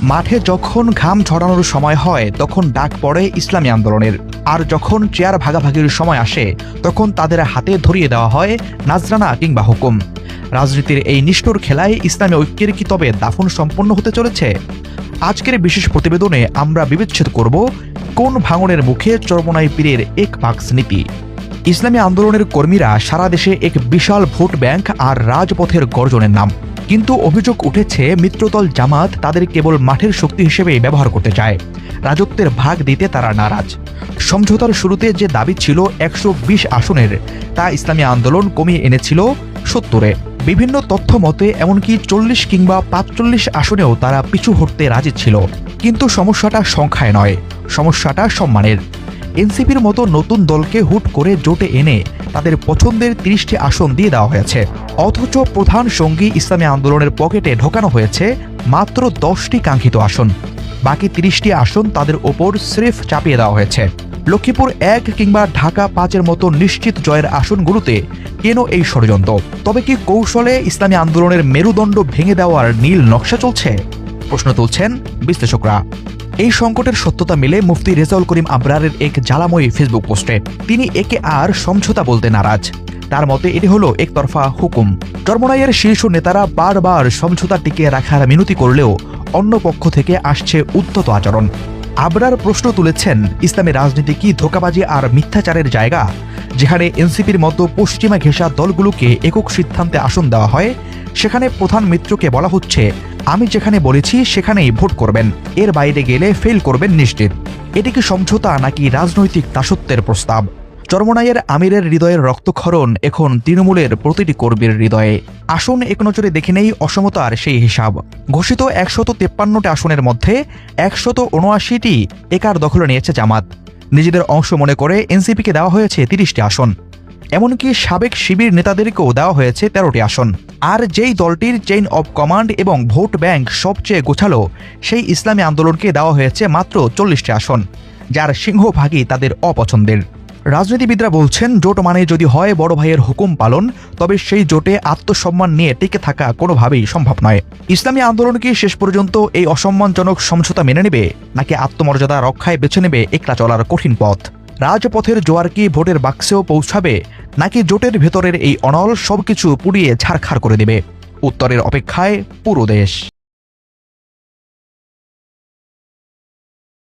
মাঠে যখন ঘাম ঝরানোর সময় হয়, তখন ডাক পড়ে ইসলামী আন্দোলনের। আর যখন চেয়ার ভাগাভাগির সময় আসে, তখন তাদের হাতে ধরিয়ে দেওয়া হয় নাজরানা কিংবা হুকুম। রাজনীতির এই নিষ্ঠুর খেলায় ইসলামী ঐক্যের কি তবে দাফন সম্পন্ন হতে চলেছে? আজকের বিশেষ প্রতিবেদনে আমরা বিবেচ্ছেদ করব, কোন ভাঙনের মুখে চরমনাই পীরের এক বাক্স নীতি ইসলামী আন্দোলনের কর্মীরা সারা দেশে এক বিশাল ভোট ব্যাংক আর রাজপথের গর্জনের নাম। কিন্তু অভিযোগ উঠেছে, মিত্রদল জামাত তাদের কেবল মাঠের শক্তি হিসেবে ব্যবহার করতে চায়। রাজত্বের ভাগ দিতে তারা নারাজ। সমঝোতার শুরুতে যে দাবি ছিল একশো বিশ আসনের, তা ইসলামী আন্দোলন কমিয়ে এনেছিল সত্তরে। বিভিন্ন তথ্য মতে, এমনকি চল্লিশ কিংবা পাঁচচল্লিশ আসনেও তারা পিছু হটতে রাজি ছিল। কিন্তু সমস্যাটা সংখ্যায় নয়, সমস্যাটা সম্মানের। এনসিপির মতো নতুন দলকে হুট করে জোটে এনে তাদের পছন্দের তিরিশটি আসন দিয়ে দেওয়া হয়েছে। অথচ প্রধান সঙ্গী ইসলামী আন্দোলনের পকেটে ঢোকানো হয়েছে মাত্র দশটি কাঙ্ক্ষিত আসন। বাকি তিরিশটি আসন তাদের ওপর স্রেফ চাপিয়ে দেওয়া হয়েছে। লক্ষ্মীপুর এক কিংবা ঢাকা পাঁচের মতো নিশ্চিত জয়ের আসনগুলোতে কেন এই ষড়যন্ত্র? তবে কি কৌশলে ইসলামী আন্দোলনের মেরুদণ্ড ভেঙে দেওয়ার নীল নকশা চলছে? প্রশ্ন তুলছেন বিশ্লেষকরা। এই সংকটের সত্যতা মিলে মুফতি রেজাউল করিম আবরারের এক জ্বালাময়ী ফেসবুক পোস্টে তিনি একে আর সমঝোতা বলতে নারাজ। তার মতে এটি হলো একতরফা হুকুম। চরমনাইয়ের শীর্ষ নেতারা বারবার সমঝোতা টিকিয়ে রাখার মিনতি করলেও অন্য পক্ষ থেকে আসছে উদ্যত আচরণ। আবরার প্রশ্ন তুলেছেন, ইসলামী রাজনীতি কি ধোকাবাজি আর মিথ্যাচারের জায়গা? যেখানে এনসিপির মতো পশ্চিমা ঘেঁষা দলগুলোকে একক সিদ্ধান্তে আসন দেওয়া হয়, সেখানে প্রধান মিত্রকে বলা হচ্ছে, আমি যেখানে বলেছি সেখানেই ভোট করবেন। এর বাইরে গেলে ফেল করবেন নিশ্চিত। এটি কি সমঝোতা নাকি রাজনৈতিক দাসত্বের প্রস্তাব? চরমনাইয়ের আমিরের হৃদয়ের রক্তক্ষরণ এখন তৃণমূলের প্রতিটি কর্মীর হৃদয়ে। আসন এক নজরে দেখে নেই অসমতার সেই হিসাব। ঘোষিত একশত তেপ্পান্নটি আসনের মধ্যে একশত উনআশিটি একার দখলে নিয়েছে জামাত। নিজেদের অংশ মনে করে এনসিপিকে দেওয়া হয়েছে তিরিশটি আসন। এমনকি সাবেক শিবির নেতাদেরকেও দেওয়া হয়েছে তেরোটি আসন। আর যেই দলটির চেইন অব কমান্ড এবং ভোট ব্যাংক সবচেয়ে গোছালো, সেই ইসলামী আন্দোলনকে দেওয়া হয়েছে মাত্র চল্লিশটি আসন, যার সিংহভাগই তাদের অপছন্দের। রাজনীতিবিদরা বলছেন, জোট মানে যদি হয় বড় ভাইয়ের হুকুম পালন, তবে সেই জোটে আত্মসম্মান নিয়ে টিকে থাকা কোনোভাবেই সম্ভব নয়। ইসলামী আন্দোলন কি শেষ পর্যন্ত এই অসম্মানজনক সমঝোতা মেনে নেবে, নাকি আত্মমর্যাদা রক্ষায় বেছে নেবে একলা চলার কঠিন পথ? রাজপথের জোয়ার কি ভোটের বাক্সেও পৌঁছাবে, নাকি জোটের ভেতরের এই অনল সবকিছু পুড়িয়ে ছাড়খাড় করে দেবে? উত্তরের অপেক্ষায় পুরো দেশ।